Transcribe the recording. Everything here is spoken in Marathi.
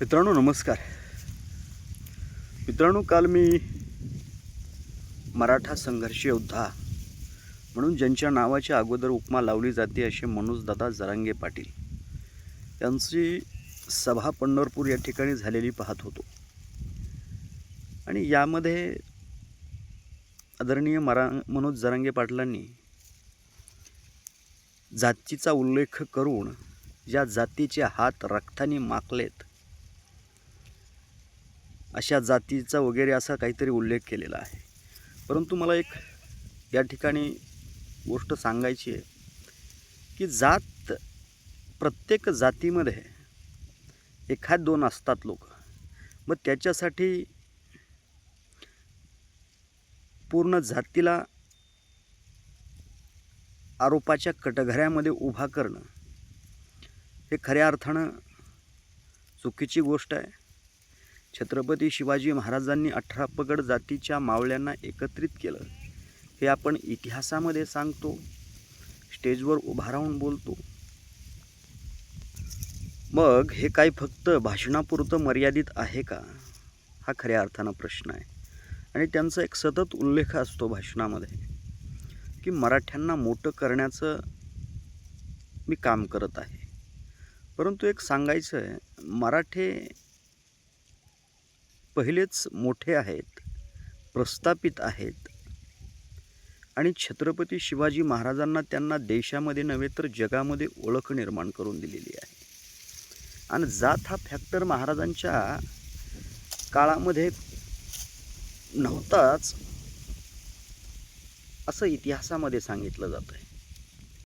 मित्रांनो नमस्कार. मित्रांनो काल मी मराठा संघर्ष योद्धा म्हणून ज्यांच्या नावाच्या अगोदर उपमा लावली जाते असे मनोजदादा जरांगे पाटील यांची सभा पंढरपूर या ठिकाणी झालेली पाहत होतो. आणि यामध्ये आदरणीय मरा मनोज जरांगे पाटलांनी जातीचा उल्लेख करून ज्या जातीचे हात रक्ताने माकलेत अशा जातीचा वगैरे असा काहीतरी उल्लेख केलेला आहे. परंतु मला एक या ठिकाणी गोष्ट सांगायची आहे की जात प्रत्येक जातीमध्ये एखाद दोन असतात लोक. मग त्याच्यासाठी पूर्ण जातीला आरोपाच्या कटघऱ्यामध्ये उभा करणं हे खऱ्या अर्थानं चुकीची गोष्ट आहे. छत्रपती शिवाजी महाराजांनी अठरा पगड जातीच्या मावळ्यांना एकत्रित केलं. हे आपण इतिहासामध्ये सांगतो. स्टेजवर उभा राहून बोलतो. मग हे काय फक्त भाषणापुरतं मर्यादित आहे का? हा खऱ्या अर्थानं प्रश्न आहे. आणि त्यांचा एक सतत उल्लेख असतो भाषणामध्ये की मराठ्यांना मोठं करण्याचं मी काम करत आहे. परंतु एक सांगायचं आहे मराठे पहिलेच मोठे आहेत प्रस्थापित आहेत. आणि छत्रपती शिवाजी महाराजांना त्यांना देशामध्ये नव्हे तर जगामध्ये ओळख निर्माण करून दिलेली आहे. आणि जात हा फॅक्टर महाराजांच्या काळामध्ये नव्हताच असं इतिहासामध्ये सांगितलं जातं आहे